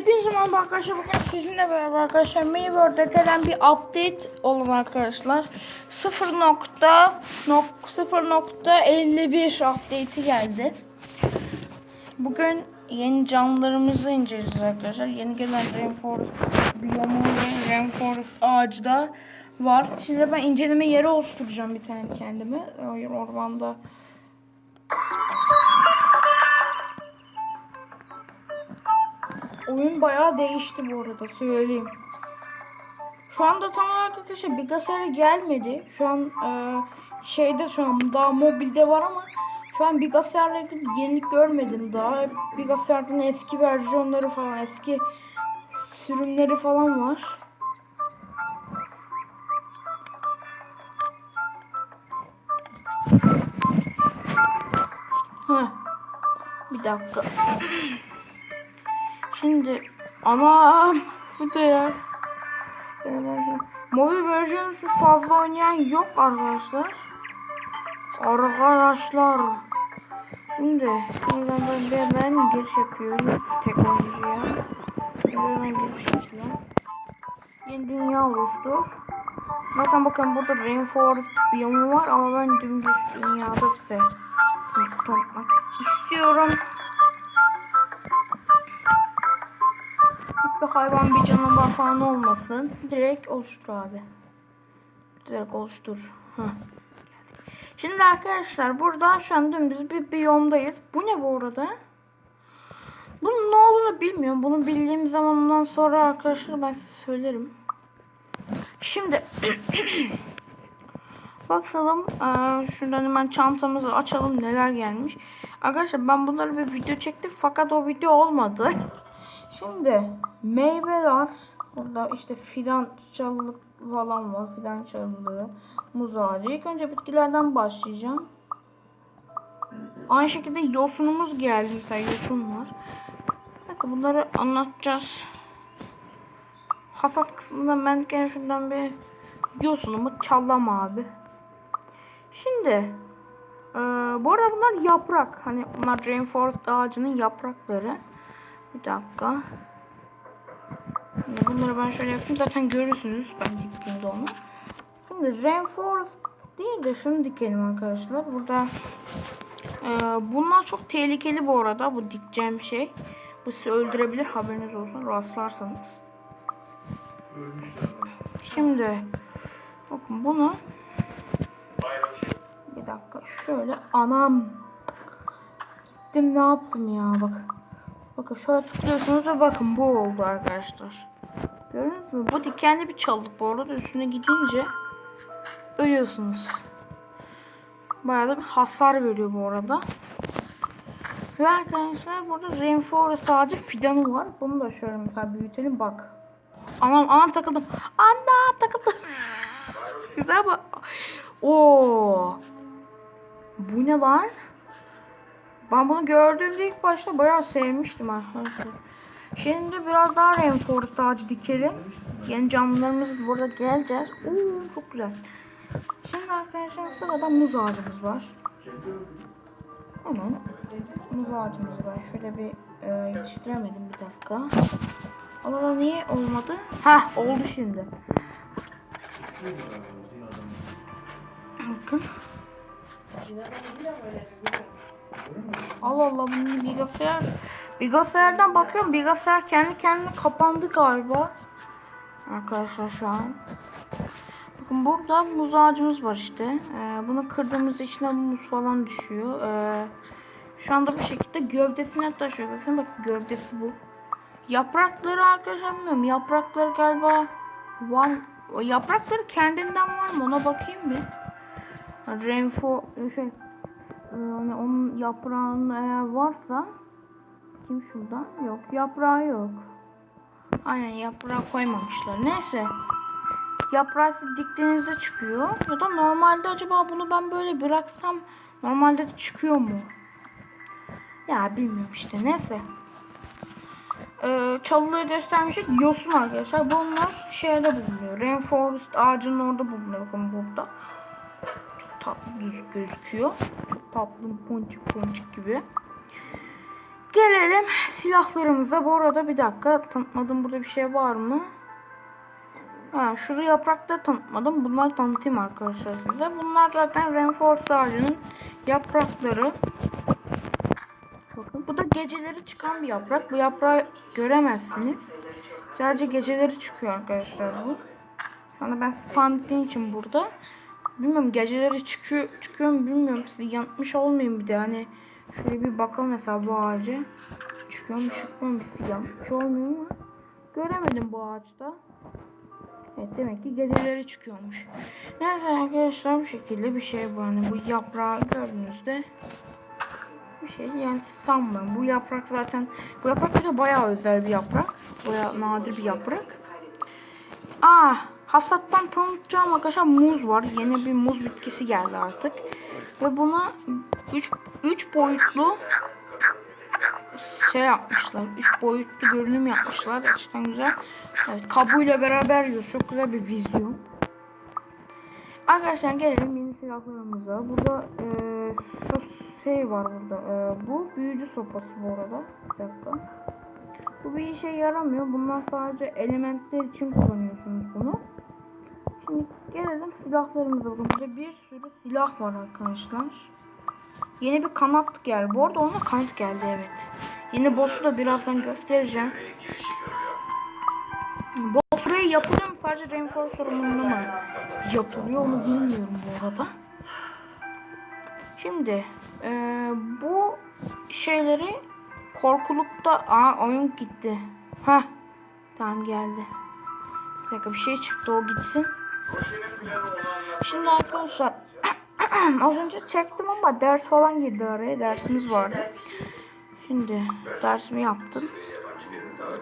Hepinize merhaba arkadaşlar. Bugün sizinle beraber arkadaşlar Miniworld'e gelen bir update olan arkadaşlar 0.0.51 update'i geldi. Bugün yeni canlılarımızı inceleyeceğiz arkadaşlar. Yeni gelen Rainforest biyomu Rainforest ağacı da var. Şimdi ben inceleme yeri oluşturacağım bir tane kendime. Ormanda Oyun bayağı değişti bu arada söyleyeyim. Şu anda tam olarak arkadaşlar bilgisayara gelmedi. Şu an e, şeyde şu an daha mobilde var ama şu an bilgisayarla ilgili yenilik görmedim daha. Bilgisayardan eski versiyonları falan eski sürümleri falan var. Heh. Bir dakika. Şimdi anam bu da ya. Mobil versiyonu fazla oynayan yok arkadaşlar. Arkadaşlar. Şimdi buradan ben de ben giriş yapıyorum teknolojiye. Hemen giriş yapıyorum. Yeni dünya oluştur. Zaten bakın burada rainforest biyomu var ama ben dümdüz dünyada size tanıtmak istiyorum. Hiçbir hayvan bir canavar falan olmasın. Direkt oluştur abi. Direkt oluştur. Şimdi arkadaşlar burada şu an dümdüz bir biyomdayız. Bu ne bu arada? Bunun ne olduğunu bilmiyorum. Bunu bildiğim zamandan sonra arkadaşlar ben size söylerim. Şimdi bakalım ee, şuradan hemen çantamızı açalım neler gelmiş. Arkadaşlar ben bunları bir video çektim fakat o video olmadı. Şimdi meyveler burada işte fidan çalılık falan var. Fidan çalılığı, muz ağacı. İlk önce bitkilerden başlayacağım. Aynı şekilde yosunumuz geldi. Mesela yosun var. Bakın bunları anlatacağız. Hasat kısmında ben gene şuradan bir yosunumu çallam abi. Şimdi ee, bu arada bunlar yaprak. Hani bunlar rainforest ağacının yaprakları. Bir dakika. Şimdi bunları ben şöyle yapayım. Zaten görürsünüz ben diktiğimde onu. Şimdi rainforest değil de şunu dikelim arkadaşlar. Burada e, bunlar çok tehlikeli bu arada. Bu dikeceğim şey. Bu sizi öldürebilir. Haberiniz olsun. Rastlarsanız. Şimdi bakın bunu bir dakika şöyle anam gittim ne yaptım ya bak bakın şöyle tıklıyorsunuz ve bakın bu oldu arkadaşlar. Gördünüz mü? Bu dikenli bir çalılık bu arada. Üstüne gidince ölüyorsunuz. Bayağı da bir hasar veriyor bu arada. Ve arkadaşlar burada rainforest ağacı fidanı var. Bunu da şöyle mesela büyütelim. Bak. Anam anam takıldım. Anam takıldım. Güzel bu Oo. Bu ne lan? Ben bunu gördüğümde ilk başta bayağı sevmiştim arkadaşlar. Şimdi biraz daha rainforest ağacı dikelim. Yeni canlılarımız burada geleceğiz. Oo çok güzel. Şimdi arkadaşlar sırada muz ağacımız var. Hemen muz ağacımız var. Şöyle bir e, yetiştiremedim bir dakika. Allah niye olmadı? Ha oldu şimdi. Bakın. Allah Allah bunun bilgisayar bilgisayardan bakıyorum bilgisayar kendi kendine kapandı galiba. Arkadaşlar şu an. Bakın burada muz ağacımız var işte. Ee, bunu kırdığımız içine muz falan düşüyor. Ee, şu anda bu şekilde gövdesine taşıyor. Bakın bakın gövdesi bu. Yaprakları arkadaşlar bilmiyorum. Yaprakları galiba var. O yaprakları kendinden var mı? Ona bakayım bir. Rainfo şey yani onun yaprağının eğer varsa kim şurada? Yok yaprağı yok. Aynen yaprağı koymamışlar. Neyse. Yaprağı diktiğinizde çıkıyor. Ya da normalde acaba bunu ben böyle bıraksam normalde de çıkıyor mu? Ya bilmiyorum işte. Neyse. Ee, çalılığı göstermiştik. Yosun arkadaşlar. Bunlar şeyde bulunuyor. Rainforest ağacının orada bulunuyor. Bakın burada tatlı düz gözüküyor. Çok tatlı ponçik ponçik gibi. Gelelim silahlarımıza. Bu arada bir dakika tanıtmadım burada bir şey var mı? Ha, şurada yaprakta tanıtmadım. Bunlar tanıtayım arkadaşlar size. Bunlar zaten Reinforce ağacının yaprakları. Bakın bu da geceleri çıkan bir yaprak. Bu yaprağı göremezsiniz. Sadece geceleri çıkıyor arkadaşlar bu. Anda ben spam için burada. Bilmiyorum geceleri çıkıyor, çıkıyor mu bilmiyorum. Sizi yanıtmış olmayayım bir de hani. Şöyle bir bakalım mesela bu ağaca. Çıkıyor mu çıkmıyor mu sizi yanıtmış olmuyor mu? Göremedim bu ağaçta. Evet demek ki geceleri çıkıyormuş. Neyse arkadaşlar bu şekilde bir şey bu. Hani bu yaprağı gördüğünüzde bir şey yani sanmıyorum. Bu yaprak zaten bu yaprak bir de bayağı özel bir yaprak. Bayağı nadir bir yaprak. Aa, hasattan tanıtacağım arkadaşlar muz var. Yeni bir muz bitkisi geldi artık. Ve buna 3 3 boyutlu şey yapmışlar. 3 boyutlu görünüm yapmışlar. Gerçekten güzel. Evet, kabuğuyla beraber yiyoruz. Çok güzel bir vizyon. Arkadaşlar gelelim yeni silahlarımıza. Burada eee şey var burada. Eee, bu büyücü sopası bu arada. Bir dakika. Bu bir işe yaramıyor. Bunlar sadece elementler için kullanıyorsunuz bunu. Şimdi gelelim silahlarımıza. Burada bir sürü silah var arkadaşlar. Yeni bir kanat geldi. Bu arada ona kanat geldi evet. Yeni boss'u da birazdan göstereceğim. Boss buraya yapılıyor mu? Sadece Reinforce sorumluluğu mu yapılıyor onu bilmiyorum bu arada. Şimdi eee, bu şeyleri korkulukta aa oyun gitti. Ha tamam geldi. Bir dakika bir şey çıktı o gitsin. Şimdi arkadaşlar az önce çektim ama ders falan girdi araya dersimiz vardı. Şimdi dersimi yaptım.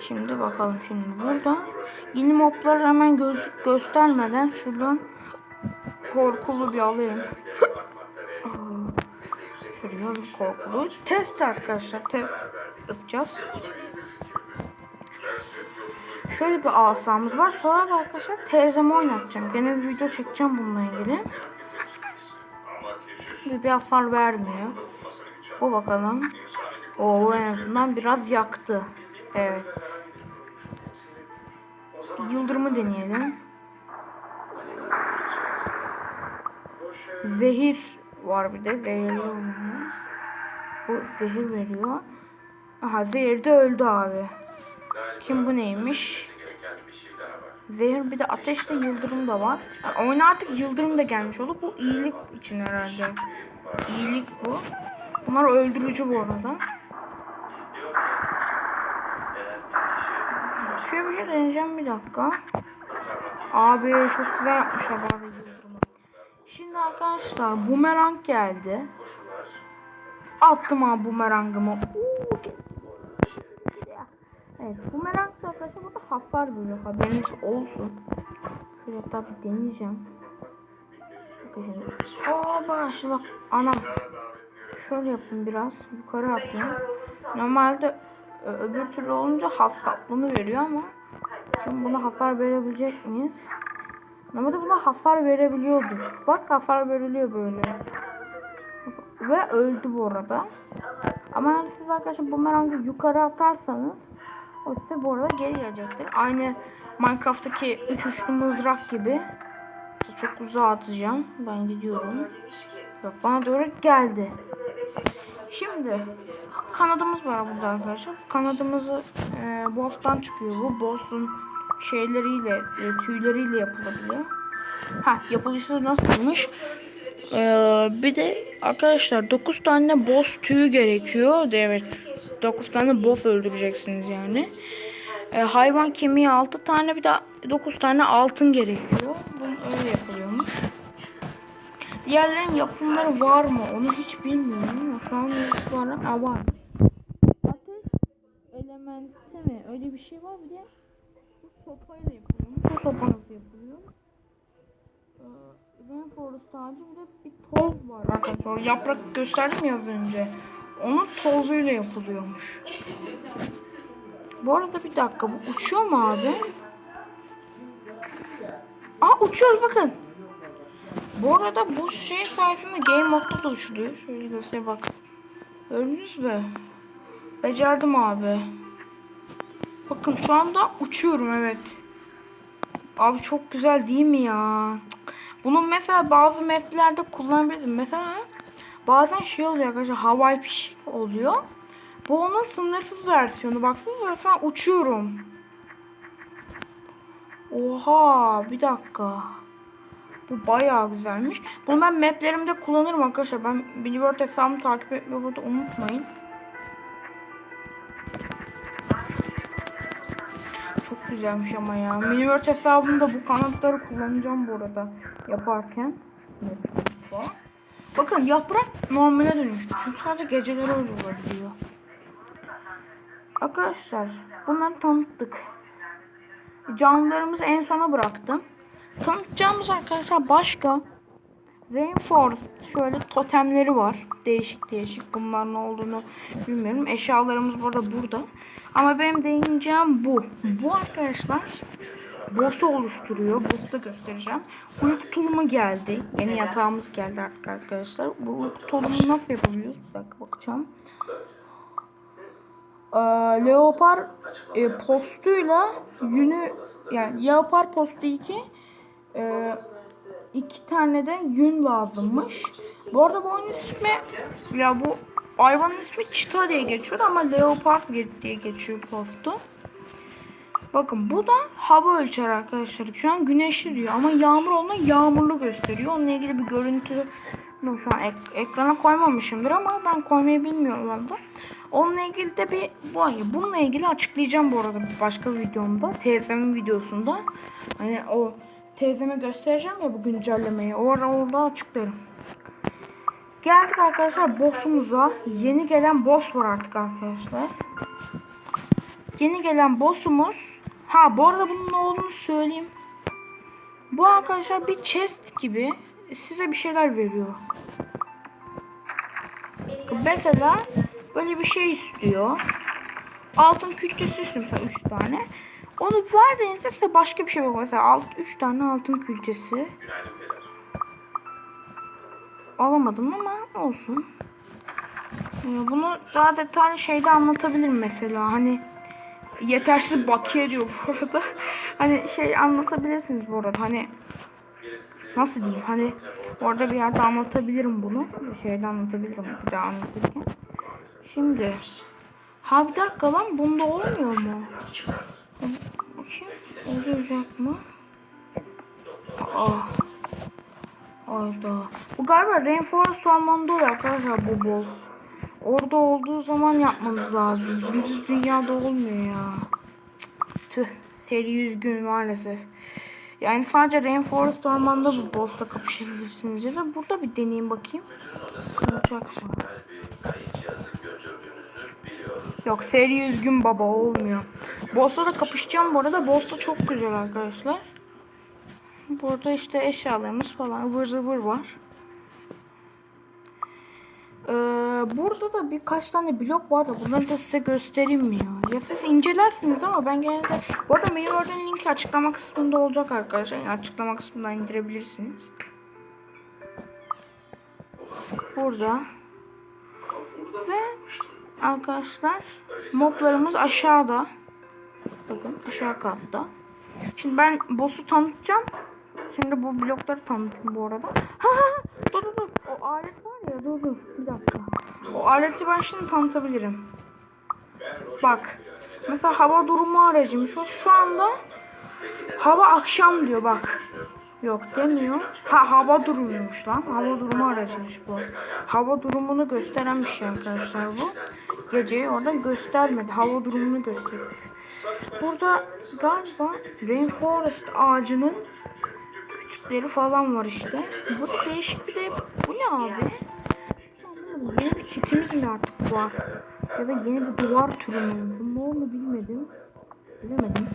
Şimdi bakalım şimdi burada yeni mobları hemen göz göstermeden şuradan korkulu bir alayım. Şuraya bir korkulu. Test arkadaşlar test yapacağız. Şöyle bir asamız var. Sonra da arkadaşlar teyzemi oynatacağım. Gene bir video çekeceğim bununla ilgili. Bir, bir hasar vermiyor. Bu bakalım. O en azından biraz yaktı. Evet. Yıldırımı deneyelim. Zehir var bir de. Zehirli oynuyor. Bu zehir veriyor. Aha zehir de öldü abi. Kim bu neymiş? Zehir bir de ateşle yıldırım da var. Yani oyuna artık yıldırım da gelmiş oldu. Bu iyilik için herhalde. İyilik bu. Bunlar öldürücü bu arada. Şöyle bir şey deneyeceğim bir dakika. Abi çok güzel yapmışlar bu arada yıldırımı. Şimdi arkadaşlar bumerang geldi. Attım abi bumerangımı. Oo, Evet bumerang da arkadaşlar burada hasar veriyor. Haberiniz olsun. Şöyle tabi deneyeceğim. Bakın şimdi. Oo bak anam. Şöyle yapayım biraz. Yukarı atayım. Normalde ö- öbür türlü olunca hasatlığını veriyor ama şimdi buna hasar verebilecek miyiz? Normalde buna hasar verebiliyordu. Bak hasar veriliyor böyle. Ve öldü bu arada. Ama yani siz arkadaşlar bumerangı yukarı atarsanız o size bu arada geri gelecektir. Aynı Minecraft'taki üç uçlu mızrak gibi. Çok uzağa atacağım. Ben gidiyorum. Bak bana doğru geldi. Şimdi kanadımız var burada arkadaşlar. Kanadımızı e, boss'tan çıkıyor. Bu boss'un şeyleriyle, e, tüyleriyle yapılabiliyor. Ha yapılışı nasılmış? Ee, bir de arkadaşlar 9 tane boss tüyü gerekiyor. Evet 9 tane boss öldüreceksiniz yani. Ee, hayvan kemiği 6 tane bir de 9 tane altın gerekiyor. Bunun öyle yapılıyormuş. Diğerlerin yapımları var mı? Onu hiç bilmiyorum ama şu an itibaren Aa, var. Ateş elementi mi? Öyle bir şey var bir de su sopayla yapılıyor. Su sopa nasıl yapılıyor? Ee, Rainforest ağacı bir de bir toz var arkadaşlar. Yaprak gösterdim ya az önce. Onun tozuyla yapılıyormuş. Bu arada bir dakika bu uçuyor mu abi? Aa uçuyoruz bakın. Bu arada bu şey sayesinde game modda da uçuluyor. Şöyle göster bak. Gördünüz mü? Becerdim abi. Bakın şu anda uçuyorum evet. Abi çok güzel değil mi ya? Bunun mesela bazı maplerde kullanabiliriz. Mesela bazen şey oluyor arkadaşlar havai fişek oluyor. Bu onun sınırsız versiyonu. Baksanıza mesela uçuyorum. Oha bir dakika. Bu bayağı güzelmiş. Bunu ben maplerimde kullanırım arkadaşlar. Ben Billboard hesabımı takip etmeyi burada unutmayın. Çok güzelmiş ama ya. Miniworld hesabımda bu kanatları kullanacağım bu arada yaparken. Bakın yaprak normale dönüştü. Çünkü sadece geceleri öyle olabiliyor. Arkadaşlar bunları tanıttık. Canlılarımızı en sona bıraktım. Tanıtacağımız arkadaşlar başka Rainforest şöyle totemleri var. Değişik değişik. Bunlar ne olduğunu bilmiyorum. Eşyalarımız burada burada. Ama benim değineceğim bu. Bu arkadaşlar boss'u oluşturuyor. Boss'u da göstereceğim. Uyku tulumu geldi. Yeni yatağımız geldi artık arkadaşlar. Bu uyku tulumunu nasıl yapabiliyoruz? Bir dakika bakacağım. Ee, leopar e, postuyla yünü yani leopar postu 2 e, iki tane de yün lazımmış. Bu arada bu oyunun ismi ya bu hayvanın ismi çita diye geçiyor ama leopard diye geçiyor postu. Bakın bu da hava ölçer arkadaşlar. Şu an güneşli diyor ama yağmur olduğunda yağmurlu gösteriyor. Onunla ilgili bir görüntü şu an ek, ekrana koymamışımdır ama ben koymayı bilmiyorum valla. Onunla ilgili de bir bu bununla ilgili açıklayacağım bu arada başka bir videomda. Teyzemin videosunda. Hani o teyzeme göstereceğim ya bu güncellemeyi. Orada orada açıklarım. Geldik arkadaşlar boss'umuza. Yeni gelen boss var artık arkadaşlar. Yeni gelen boss'umuz. Ha bu arada bunun ne olduğunu söyleyeyim. Bu arkadaşlar bir chest gibi size bir şeyler veriyor. Mesela böyle bir şey istiyor. Altın külçesi istiyor mesela 3 tane. Onu verdiğinizde size başka bir şey yok. Mesela alt, 3 tane altın külçesi. Alamadım ama olsun. Ee, Bunu daha detaylı şeyde anlatabilirim mesela. Hani yetersiz bakiye diyor bu arada. Hani şey anlatabilirsiniz bu arada. Hani nasıl diyeyim? Hani orada bir yerde anlatabilirim bunu. Bir şeyde anlatabilirim bir daha anlatırken. Şimdi ha bir dakika lan bunda olmuyor mu? Bakayım olacak mı? Aa. Hayda. Bu galiba Rainforest ormanında oluyor arkadaşlar bu bol. Orada olduğu zaman yapmamız lazım. Gündüz dünyada olmuyor ya. Tüh. Seri 100 gün maalesef. Yani sadece Rainforest ormanında bu boss'la kapışabilirsiniz. Ya da burada bir deneyeyim bakayım. Olacak mı? Yok seri 100 gün baba olmuyor. Boss'la da kapışacağım bu arada. Boss da çok güzel arkadaşlar. Burada işte eşyalarımız falan ıvır zıvır var. Ee, burada da birkaç tane blok var da bunları da size göstereyim mi ya? Ya siz incelersiniz ama ben genelde... Bu arada mail oradan linki açıklama kısmında olacak arkadaşlar. Yani açıklama kısmından indirebilirsiniz. Burada. Ve arkadaşlar moblarımız aşağıda. Bakın aşağı katta. Şimdi ben boss'u tanıtacağım. Şimdi bu blokları tanıtayım bu arada. Ha dur dur dur. O alet var ya dur dur bir dakika. O aleti ben şimdi tanıtabilirim. Bak. Mesela hava durumu aracıymış. Bak şu anda hava akşam diyor bak. Yok demiyor. Ha hava durumuymuş lan. Hava durumu aracıymış bu. Hava durumunu gösteren bir şey arkadaşlar bu. Geceyi orada göstermedi. Hava durumunu gösteriyor. Burada galiba Rainforest ağacının kütükleri falan var işte. Bu değişik bir de bu ne abi? Yeni bir çitimiz mi artık var? Ya da yeni bir duvar türü mü? Bu ne olduğunu bilmedim. Bilemedim.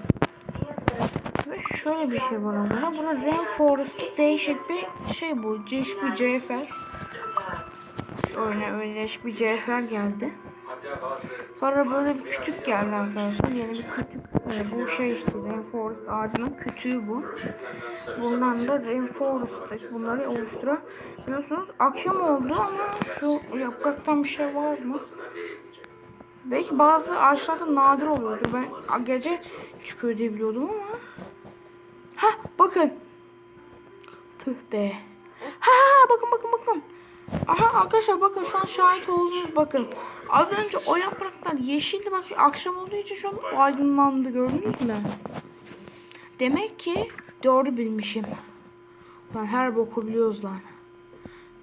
Ve şöyle bir şey var orada. Buna Rainforest'ta değişik bir şey bu. Değişik bir CFR. Öyle öyle bir CFR geldi. Sonra böyle bir kütük geldi arkadaşlar. Yeni bir kütük. Ee, bu şey işte Rainforest ağacının kütüğü bu. Bundan da Rainforest bunları oluşturabiliyorsunuz. Akşam oldu ama şu yapraktan bir şey var mı? Belki bazı ağaçlarda nadir oluyordu. Ben gece çıkıyor diye biliyordum ama. Ha bakın. Tüh be. Ha bakın bakın bakın. Aha arkadaşlar bakın şu an şahit oldunuz bakın. Az önce o yapraklar yeşildi bak akşam olduğu için şu an aydınlandı gördünüz mü? Demek ki doğru bilmişim. Lan her boku biliyoruz lan.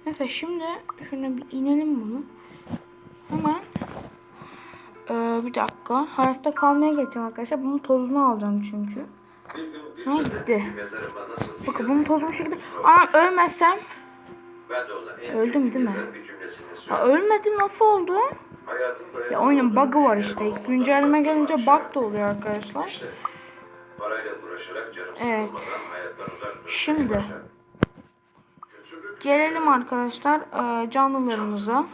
Neyse şimdi şuna bir inelim bunu. Hemen. Ee, bir dakika. Hayatta kalmaya geçeceğim arkadaşlar. Bunun tozunu alacağım çünkü. Ha gitti. Bakın bunun tozunu şekilde. Ama ölmezsem. Öldüm değil mi? Ha, ölmedim nasıl oldu? Ya oyunun bug'ı var işte. Güncelleme gelince bug da oluyor arkadaşlar. Evet. Şimdi gelelim arkadaşlar e, canlılarımıza.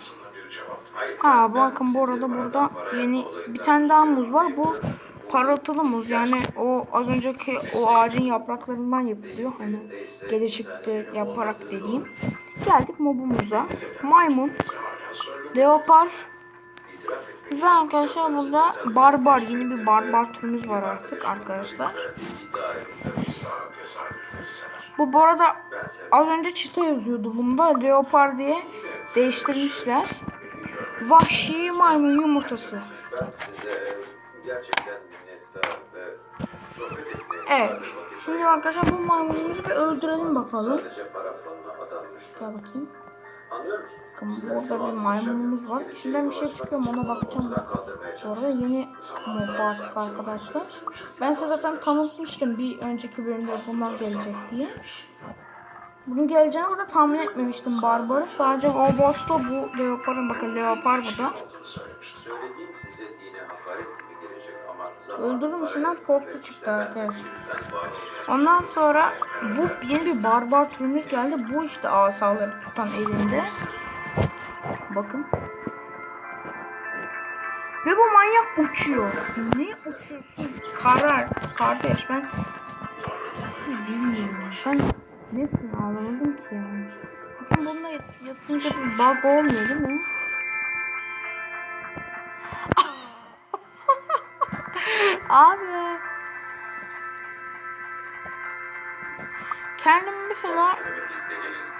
Ha bakın bu arada burada yeni bir tane daha muz var. Bu parıltılı muz. Yani o az önceki o ağacın yapraklarından yapılıyor. Hani çıktı yaparak dediğim. Geldik mobumuza. Maymun, leopar, Güzel arkadaşlar burada barbar yeni bir barbar türümüz var artık arkadaşlar. Bu bu arada az önce çita yazıyordu bunda leopar diye değiştirmişler. Vahşi maymun yumurtası. Evet. Şimdi arkadaşlar bu maymunumuzu bir öldürelim bakalım. Gel bakayım. Bakın burada bir maymunumuz var. İçinden bir şey çıkıyor mu ona bakacağım. Bu arada yeni mob artık arkadaşlar. Ben size zaten tanıtmıştım bir önceki bölümde bunlar gelecek diye. Bunun geleceğini burada tahmin etmemiştim Barbar'ı. Sadece o boşta bu Leopard'ın bakın Leopard bu da. Öldürüm içinden postu çıktı arkadaşlar. Ondan sonra bu yeni bir barbar türümüz geldi. Bu işte asaları tutan elinde. Bakın. Ve bu manyak uçuyor. Ne uçuyorsun? Karar. Kardeş ben bilmiyorum. Ben nesini anlamadım ki yani. Bakın bununla yat- yatınca bir bug olmuyor değil mi? Abi. Kendim mesela